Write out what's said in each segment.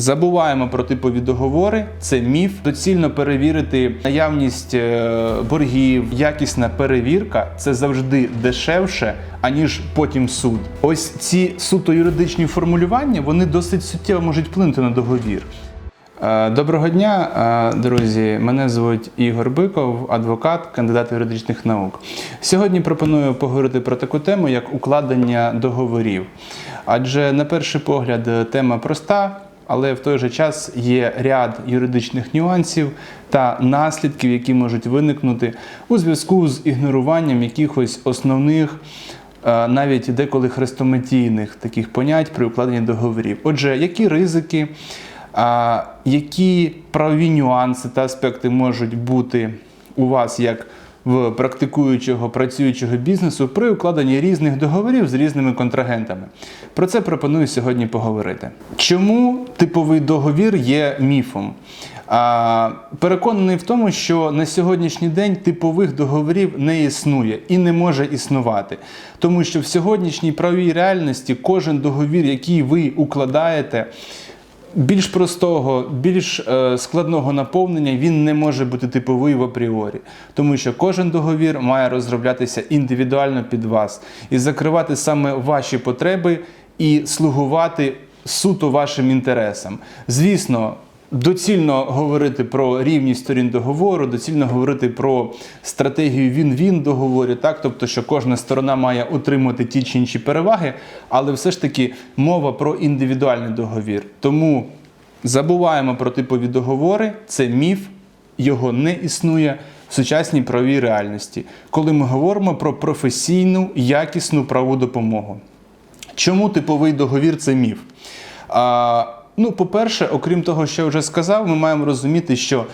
Забуваємо про типові договори, це міф. Доцільно перевірити наявність е, боргів, якісна перевірка це завжди дешевше, аніж потім суд. Ось ці суто юридичні формулювання вони досить суттєво можуть вплинути на договір. Е, Доброго дня, е, друзі. Мене звуть Ігор Биков, адвокат, кандидат юридичних наук. Сьогодні пропоную поговорити про таку тему, як укладення договорів. Адже на перший погляд тема проста, але в той же час є ряд юридичних нюансів та наслідків, які можуть виникнути у зв'язку з ігноруванням якихось основних е, навіть деколи хрестоматійних таких понять при укладенні договорів. Отже, які ризики, які правові нюанси та аспекти можуть бути у вас як в практикуючого працюючого бізнесу при укладенні різних договорів з різними контрагентами. Про це пропоную сьогодні поговорити. Чому типовий договір є міфом? Переконаний в тому, що на сьогоднішній день типових договорів не існує і не може існувати. Тому що в сьогоднішній правовій реальності кожен договір, який ви укладаєте, більш простого, більш е, складного наповнення він не може бути типовий в апріорі, тому що кожен договір має розроблятися індивідуально під вас і закривати саме ваші потреби і слугувати суто вашим інтересам. Звісно. Доцільно говорити про рівність сторін договору, доцільно говорити про стратегію він-він договорі, так тобто, що кожна сторона має отримати ті чи інші переваги, але все ж таки мова про індивідуальний договір. Тому забуваємо про типові договори, це міф, його не існує в сучасній правовій реальності, коли ми говоримо про професійну, якісну правову допомогу. Чому типовий договір це міф? Ну, по-перше, окрім того, що я вже сказав, ми маємо розуміти, що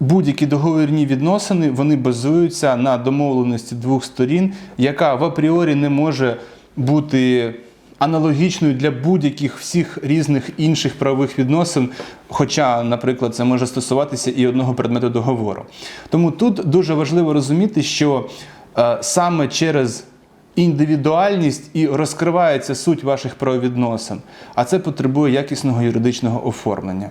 будь-які договірні відносини вони базуються на домовленості двох сторін, яка в апріорі не може бути аналогічною для будь-яких всіх різних інших правових відносин, хоча, наприклад, це може стосуватися і одного предмету договору. Тому тут дуже важливо розуміти, що е, саме через індивідуальність і розкривається суть ваших правовідносин, а це потребує якісного юридичного оформлення.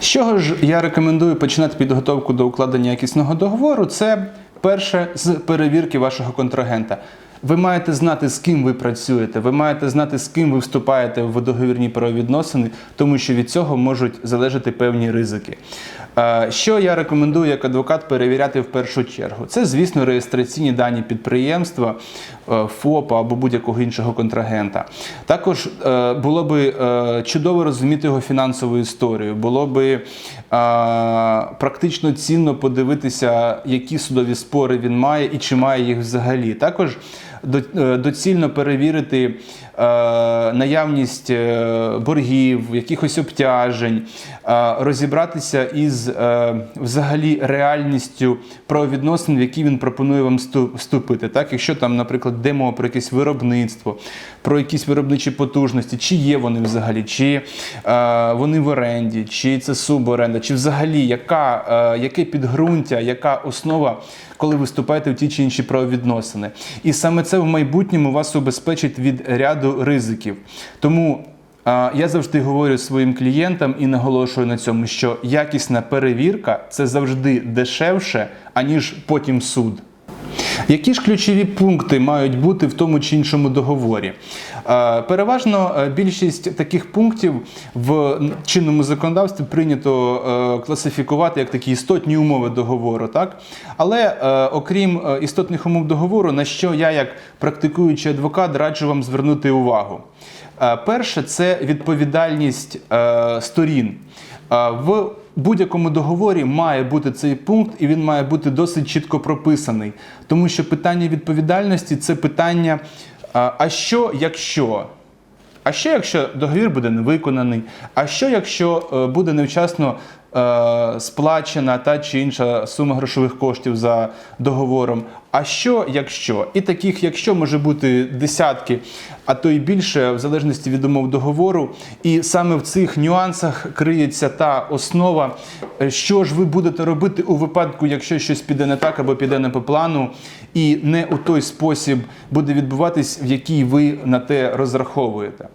З чого ж я рекомендую починати підготовку до укладення якісного договору? Це перше з перевірки вашого контрагента. Ви маєте знати, з ким ви працюєте, ви маєте знати, з ким ви вступаєте в договірні правовідносини, тому що від цього можуть залежати певні ризики. Що я рекомендую як адвокат перевіряти в першу чергу? Це, звісно, реєстраційні дані підприємства, е, ФОПа або будь-якого іншого контрагента. Також е, було би е, чудово розуміти його фінансову історію, було би практично цінно подивитися, які судові спори він має і чи має їх взагалі. Також доцільно перевірити е, наявність е, боргів, якихось обтяжень, е, розібратися із е, взагалі реальністю правовідносин, в які він пропонує вам вступити. Так, якщо там, наприклад, йде мова про якесь виробництво, про якісь виробничі потужності, чи є вони взагалі, чи е, вони в оренді, чи це суборенда, чи взагалі яка, е, яке підґрунтя, яка основа, коли ви вступаєте в ті чи інші правовідносини. І саме це в майбутньому вас убезпечить від ряду ризиків. Тому я завжди говорю своїм клієнтам і наголошую на цьому, що якісна перевірка це завжди дешевше, аніж потім суд. Які ж ключові пункти мають бути в тому чи іншому договорі? Е, Переважно е, більшість таких пунктів в чинному законодавстві прийнято е, класифікувати як такі істотні умови договору. Так? Але окрім істотних умов договору, на що я, як практикуючий адвокат, раджу вам звернути увагу. Перше це відповідальність сторін. Е, В будь-якому договорі має бути цей пункт, і він має бути досить чітко прописаний. Тому що питання відповідальності це питання, а що якщо? А що якщо договір буде не виконаний? А що якщо е, буде невчасно сплачена та чи інша сума грошових коштів за договором? А що якщо? І таких, якщо може бути десятки, а то й більше, в залежності від умов договору. І саме в цих нюансах криється та основа, е, що ж ви будете робити у випадку, якщо щось піде не так або піде не по плану, і не у той спосіб буде відбуватись, в який ви на те розраховуєте.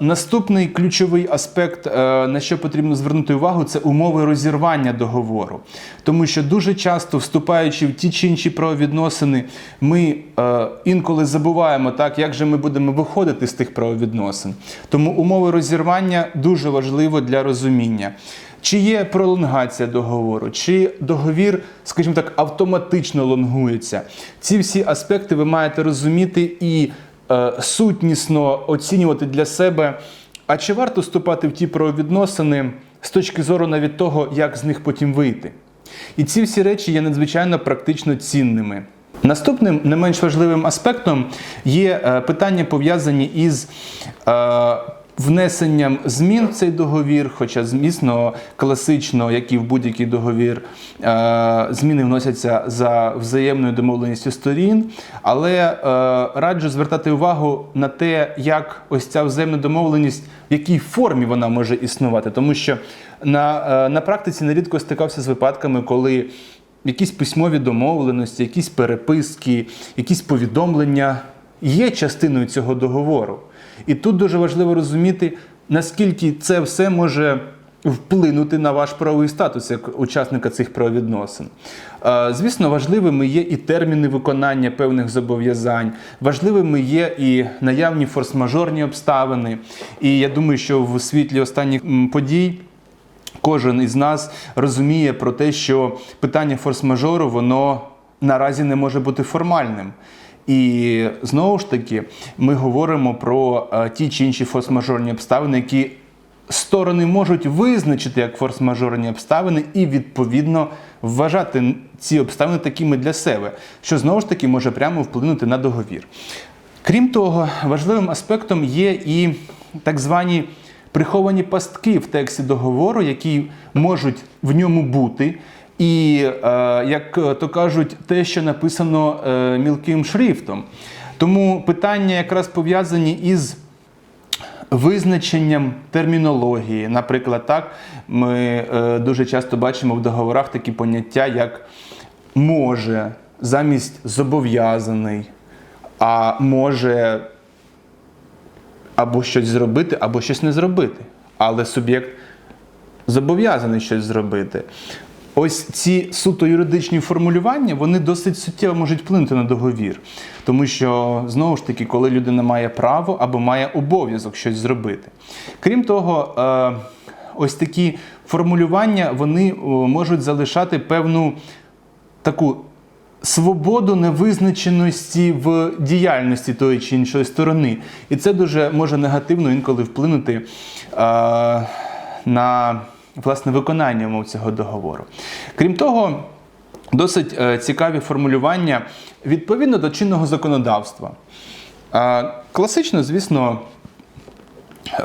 Наступний ключовий аспект, е, на що потрібно звернути увагу, це умови розірвання договору. Тому що дуже часто, вступаючи в ті чи інші правовідносини, ми е, інколи забуваємо, так, як же ми будемо виходити з тих правовідносин. Тому умови розірвання дуже важливо для розуміння. Чи є пролонгація договору, чи договір, скажімо так, автоматично лонгується. Ці всі аспекти ви маєте розуміти і сутнісно оцінювати для себе, а чи варто вступати в ті правовідносини з точки зору навіть того, як з них потім вийти. І ці всі речі є надзвичайно практично цінними. Наступним не менш важливим аспектом є е, питання пов'язані із е, внесенням змін в цей договір, хоча, звісно, класично, як і в будь-який договір, е, зміни вносяться за взаємною домовленістю сторін. Але е, раджу звертати увагу на те, як ось ця взаємна домовленість, в якій формі вона може існувати. Тому що на, е, на практиці нерідко стикався з випадками, коли якісь письмові домовленості, якісь переписки, якісь повідомлення є частиною цього договору. І тут дуже важливо розуміти, наскільки це все може вплинути на ваш правовий статус як учасника цих правовідносин. Звісно, важливими є і терміни виконання певних зобов'язань, важливими є і наявні форс-мажорні обставини. І я думаю, що в світлі останніх подій. Кожен із нас розуміє про те, що питання форс-мажору воно наразі не може бути формальним. І знову ж таки, ми говоримо про е, ті чи інші форс-мажорні обставини, які сторони можуть визначити як форс-мажорні обставини і відповідно вважати ці обставини такими для себе, що знову ж таки може прямо вплинути на договір. Крім того, важливим аспектом є і так звані приховані пастки в тексті договору, які можуть в ньому бути. І, е, як то кажуть, те, що написано е, мілким шрифтом. Тому питання якраз пов'язані із визначенням термінології. Наприклад, так, ми е, дуже часто бачимо в договорах такі поняття, як може замість зобов'язаний, а може або щось зробити, або щось не зробити. Але суб'єкт зобов'язаний щось зробити. Ось ці суто юридичні формулювання вони досить суттєво можуть вплинути на договір. Тому що, знову ж таки, коли людина має право або має обов'язок щось зробити. Крім того, е, ось такі формулювання вони можуть залишати певну таку свободу невизначеності в діяльності тої чи іншої сторони. І це дуже може негативно інколи вплинути е, на власне виконання умов цього договору. Крім того, досить е, цікаві формулювання відповідно до чинного законодавства. Класично, звісно, е,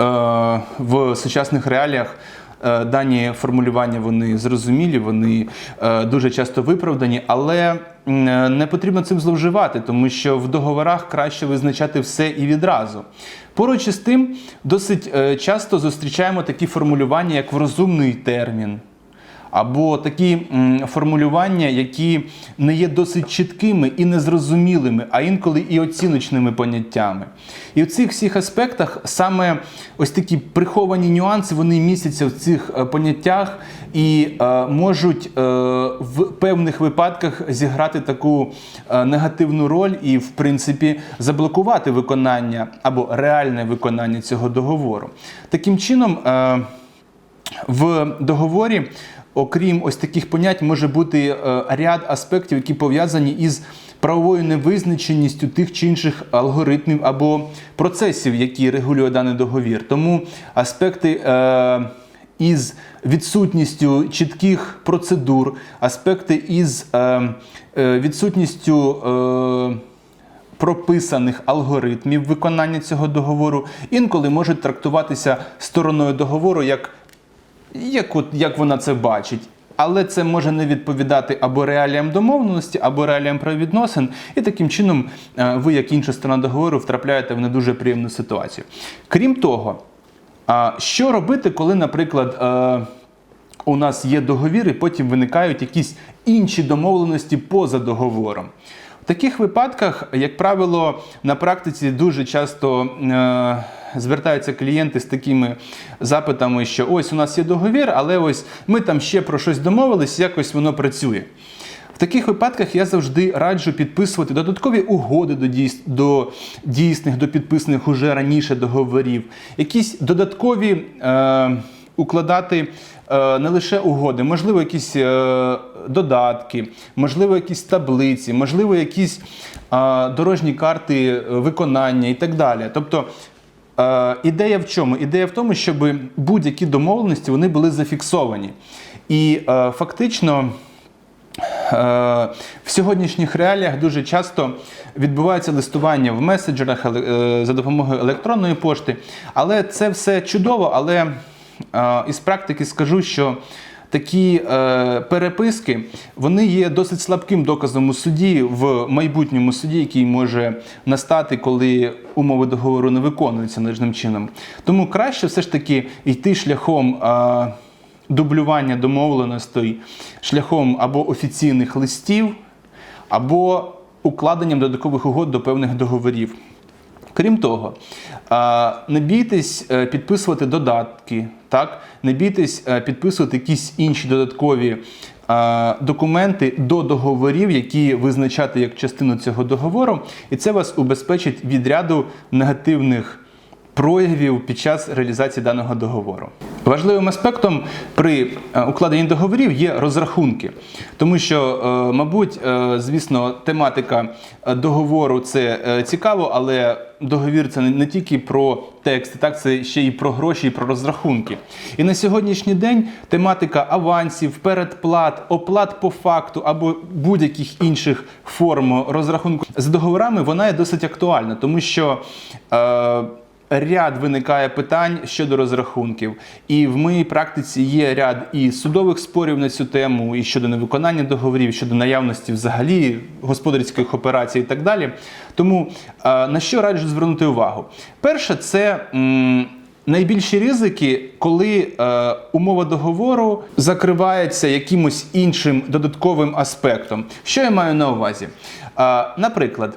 в сучасних реаліях дані формулювання вони зрозумілі, вони е, дуже часто виправдані, але е, не потрібно цим зловживати, тому що в договорах краще визначати все і відразу. Поруч із тим, досить е, часто зустрічаємо такі формулювання, як в розумний термін. Або такі формулювання, які не є досить чіткими і незрозумілими, а інколи і оціночними поняттями. І в цих всіх аспектах саме ось такі приховані нюанси вони містяться в цих е, поняттях і е, можуть е, в певних випадках зіграти таку негативну роль і, в принципі, заблокувати виконання або реальне виконання цього договору. Таким чином. В договорі, окрім ось таких понять, може бути е, ряд аспектів, які пов'язані із правовою невизначеністю тих чи інших алгоритмів або процесів, які регулює даний договір. Тому аспекти. Е, із відсутністю чітких процедур, аспекти із е, е, відсутністю е, прописаних алгоритмів виконання цього договору інколи можуть трактуватися стороною договору як, як, от, як вона це бачить. Але це може не відповідати або реаліям домовленості, або реаліям правовідносин, і таким чином е, ви, як інша сторона договору, втрапляєте в не дуже приємну ситуацію. Крім того, що робити, коли, наприклад, е, у нас є договір, і потім виникають якісь інші домовленості поза договором? В таких випадках, як правило, на практиці дуже часто е, звертаються клієнти з такими запитами, що ось у нас є договір, але ось ми там ще про щось домовились, якось воно працює. В таких випадках я завжди раджу підписувати додаткові угоди до, дійс... до дійсних, до підписаних уже раніше договорів, якісь додаткові е... укладати е... не лише угоди, можливо, якісь е... додатки, можливо, якісь таблиці, можливо, якісь дорожні карти е, виконання і так далі. Тобто ідея в чому? Ідея в тому, щоб будь-які домовленості вони були зафіксовані. І е, фактично. Е, В сьогоднішніх реаліях дуже часто відбувається листування в меседжерах е, за допомогою електронної пошти. Але це все чудово. Але е, із практики скажу, що такі е, переписки вони є досить слабким доказом у суді в майбутньому суді, який може настати, коли умови договору не виконуються належним чином. Тому краще все ж таки йти шляхом. Е, дублювання домовленостей шляхом або офіційних листів, або укладенням додаткових угод до певних договорів. Крім того, не бійтесь е, підписувати додатки, так? не бійтесь е, підписувати якісь інші додаткові документи до договорів, які визначати як частину цього договору, і це вас убезпечить від ряду негативних проявів під час реалізації даного договору. Важливим аспектом при е, укладенні договорів є розрахунки, тому що, е, мабуть, е, звісно, тематика договору це цікаво, але договір це не- тільки про тексти, так це ще і про гроші, і про розрахунки. І на сьогоднішній день тематика авансів, передплат, оплат по факту або будь-яких інших форм розрахунку з договорами вона є досить актуальна, тому що. Ряд виникає питань щодо розрахунків, і в моїй практиці є ряд і судових спорів на цю тему, і щодо невиконання договорів, щодо наявності взагалі господарських операцій і так далі. Тому е, на що раджу звернути увагу? Перше, це найбільші ризики, коли е, умова договору закривається якимось іншим додатковим аспектом. Що я маю на увазі? Е, наприклад.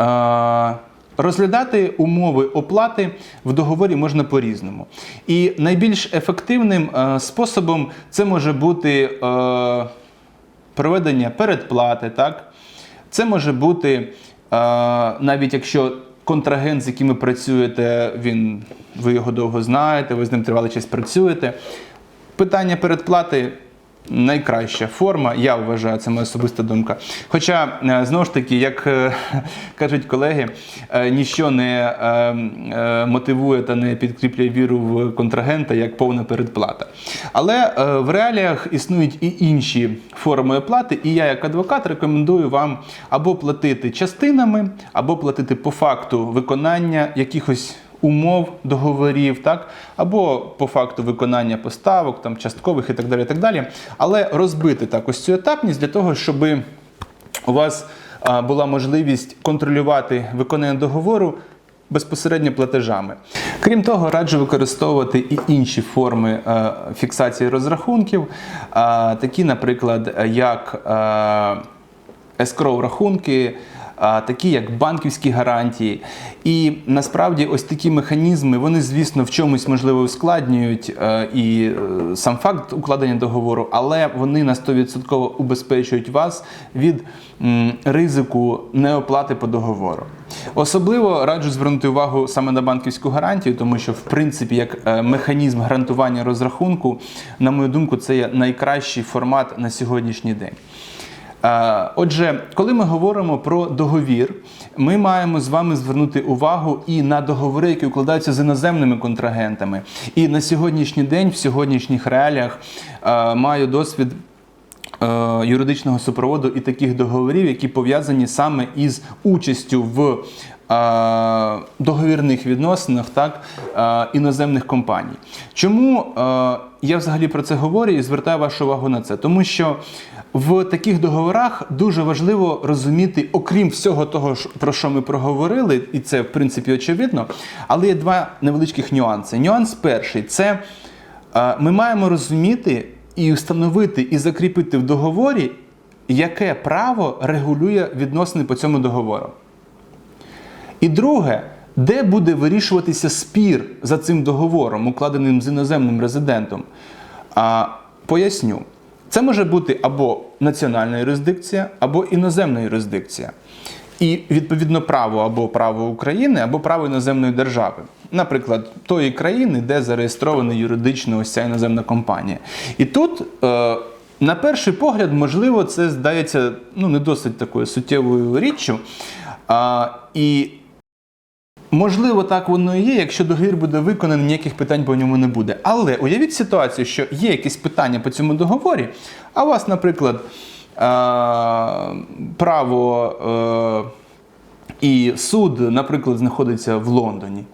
Е, Розглядати умови оплати в договорі можна по-різному. І найбільш ефективним е, способом це може бути е, проведення передплати. Так? Це може бути, е, навіть якщо контрагент, з яким ви працюєте, він, ви його довго знаєте, ви з ним тривалий час працюєте. Питання передплати найкраща форма, я вважаю, це моя особиста думка. Хоча, е, знову ж таки, як е, кажуть колеги, е, ніщо не мотивує та не підкріплює віру в контрагента як повна передплата. Але в реаліях існують і інші форми оплати, і я, як адвокат, рекомендую вам або платити частинами, або платити по факту виконання якихось умов договорів, так або по факту виконання поставок, там часткових і так далі. і так далі. Але розбити так ось цю етапність для того, щоб у вас була можливість контролювати виконання договору. Безпосередньо платежами. Крім того, раджу використовувати і інші форми фіксації розрахунків, такі, наприклад, як ескроу рахунки, такі як банківські гарантії. І насправді ось такі механізми, вони, звісно, в чомусь можливо ускладнюють е, і е, сам факт укладення договору, але вони на 100% убезпечують вас від ризику неоплати по договору. Особливо раджу звернути увагу саме на банківську гарантію, тому що, в принципі, як е, механізм гарантування розрахунку, на мою думку, це є найкращий формат на сьогоднішній день. Отже, коли ми говоримо про договір, ми маємо з вами звернути увагу і на договори, які укладаються з іноземними контрагентами. І на сьогоднішній день, в сьогоднішніх реаліях, маю досвід е, юридичного супроводу і таких договорів, які пов'язані саме із участю в договірних відносинах так, іноземних компаній. Чому я взагалі про це говорю і звертаю вашу увагу на це? Тому що в таких договорах дуже важливо розуміти, окрім всього того, про що ми проговорили, і це в принципі очевидно, але є два невеличких нюанси. Нюанс перший це ми маємо розуміти і встановити, і закріпити в договорі, яке право регулює відносини по цьому договору. І друге, Де буде вирішуватися спір за цим договором, укладеним з іноземним резидентом? А, поясню. Це може бути або національна юрисдикція, або іноземна юрисдикція. І відповідно право або право України, або право іноземної держави. Наприклад, тої країни, де зареєстрована юридично ось ця іноземна компанія. І тут, е, на перший погляд, можливо, це здається ну, не досить такою суттєвою річчю. А, і Можливо, так воно і є. Якщо договір буде виконаний, ніяких питань по ньому не буде. Але уявіть ситуацію, що є якісь питання по цьому договорі, а у вас, наприклад, право е, і суд, наприклад, знаходиться в Лондоні.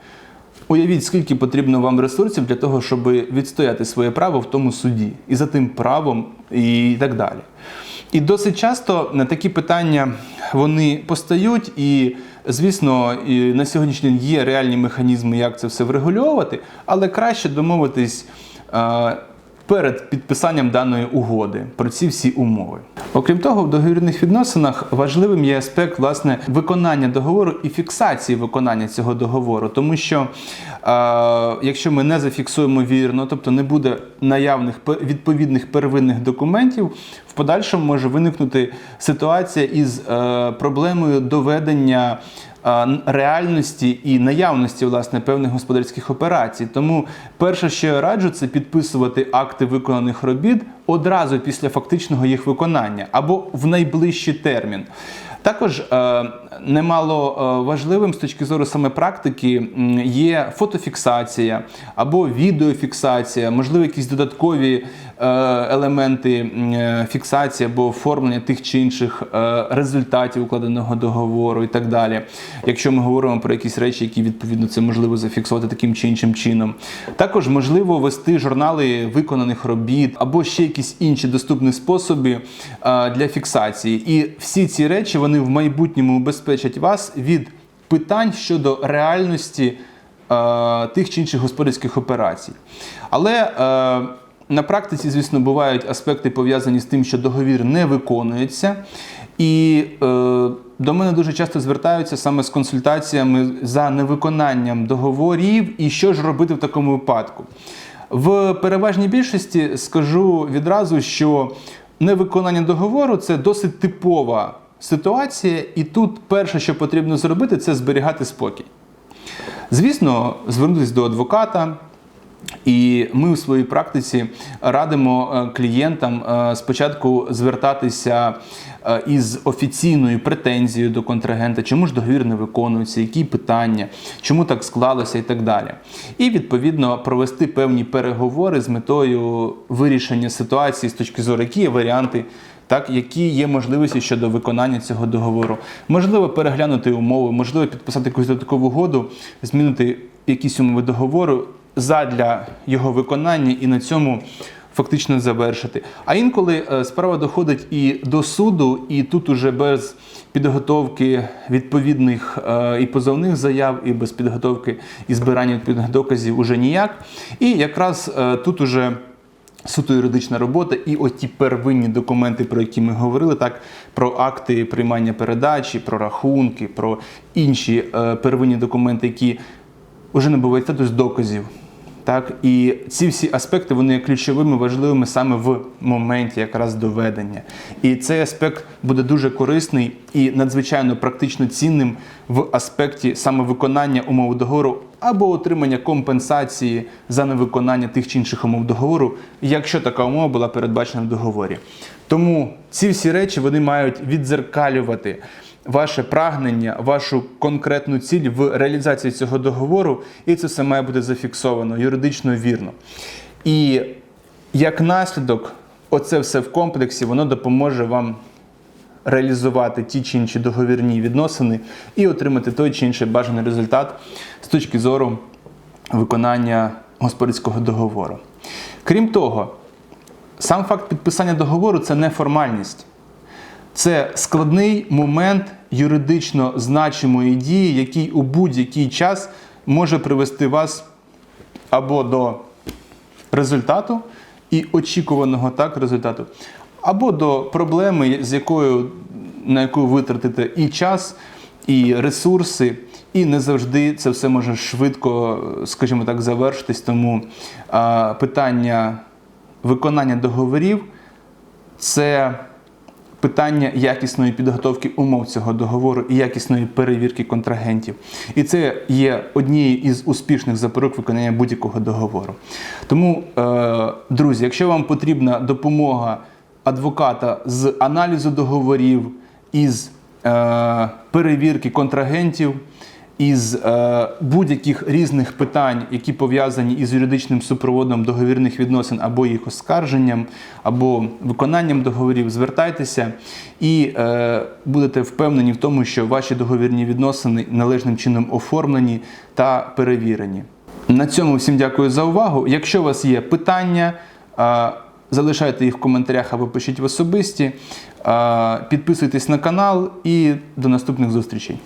Уявіть, скільки потрібно вам ресурсів для того, щоб відстояти своє право в тому суді, і за тим правом, і так далі. І досить часто на такі питання вони постають, і, звісно, і на сьогоднішній день є реальні механізми, як це все врегульовувати, але краще домовитись е, перед підписанням даної угоди про ці всі умови. Окрім того, в договірних відносинах важливим є аспект власне виконання договору і фіксації виконання цього договору, тому що е, якщо ми не зафіксуємо вірно, тобто не буде наявних відповідних первинних документів, подальшому може виникнути ситуація із е, проблемою доведення е, реальності і наявності власне певних господарських операцій. Тому перше, що я раджу, це підписувати акти виконаних робіт одразу після фактичного їх виконання або в найближчий термін. Також е, немало важливим з точки зору саме практики є фотофіксація або відеофіксація, можливо, якісь додаткові елементи е, фіксації або оформлення тих чи інших е, результатів укладеного договору і так далі. Якщо ми говоримо про якісь речі, які відповідно це можливо зафіксувати таким чи іншим чином. Також можливо вести журнали виконаних робіт або ще якісь інші доступні способи е, для фіксації. І всі ці речі вони в майбутньому убезпечать вас від питань щодо реальності е, тих чи інших господарських операцій. Але е, на практиці, звісно, бувають аспекти пов'язані з тим, що договір не виконується. І е, до мене дуже часто звертаються саме з консультаціями за невиконанням договорів і що ж робити в такому випадку. В переважній більшості скажу відразу, що невиконання договору це досить типова ситуація, і тут перше, що потрібно зробити, це зберігати спокій. Звісно, звернутися до адвоката. І ми у своїй практиці радимо е, клієнтам е, спочатку звертатися е, із офіційною претензією до контрагента, чому ж договір не виконується, які питання, чому так склалося і так далі. І відповідно провести певні переговори з метою вирішення ситуації з точки зору, які є варіанти. Так, які є можливості щодо виконання цього договору, можливо, переглянути умови, можливо, підписати якусь додаткову угоду, змінити якісь умови договору задля його виконання і на цьому фактично завершити. А інколи е, справа доходить і до суду, і тут уже без підготовки відповідних е, і позовних заяв, і без підготовки і збирання відповідних доказів уже ніяк. І якраз е, тут уже суто юридична робота і оті первинні документи, про які ми говорили, так про акти приймання передачі, про рахунки, про інші е, первинні документи, які вже набувають статус доказів. Так, і ці всі аспекти вони є ключовими, важливими саме в моменті якраз доведення. І цей аспект буде дуже корисний і надзвичайно практично цінним в аспекті саме виконання умов договору або отримання компенсації за невиконання тих чи інших умов договору, якщо така умова була передбачена в договорі. Тому ці всі речі вони мають віддзеркалювати ваше прагнення, вашу конкретну ціль в реалізації цього договору, і це все має бути зафіксовано юридично вірно. І як наслідок, оце все в комплексі, воно допоможе вам реалізувати ті чи інші договірні відносини і отримати той чи інший бажаний результат з точки зору виконання господарського договору. Крім того, сам факт підписання договору це не формальність. Це складний момент юридично значимої дії, який у будь-який час може привести вас або до результату і очікуваного так результату, або до проблеми, з якою на яку витратите і час, і ресурси, і не завжди це все може швидко, скажімо так, завершитись. Тому а, питання виконання договорів це питання якісної підготовки умов цього договору і якісної перевірки контрагентів. І це є однією із успішних запорук виконання будь-якого договору. Тому, е, друзі, якщо вам потрібна допомога адвоката з аналізу договорів, із е, перевірки контрагентів, із е, будь-яких різних питань, які пов'язані із юридичним супроводом договірних відносин або їх оскарженням, або виконанням договорів, звертайтеся і е, будете впевнені в тому, що ваші договірні відносини належним чином оформлені та перевірені. На цьому всім дякую за увагу. Якщо у вас є питання, е, залишайте їх в коментарях або пишіть в особисті. Е, Підписуйтесь на канал і до наступних зустрічей.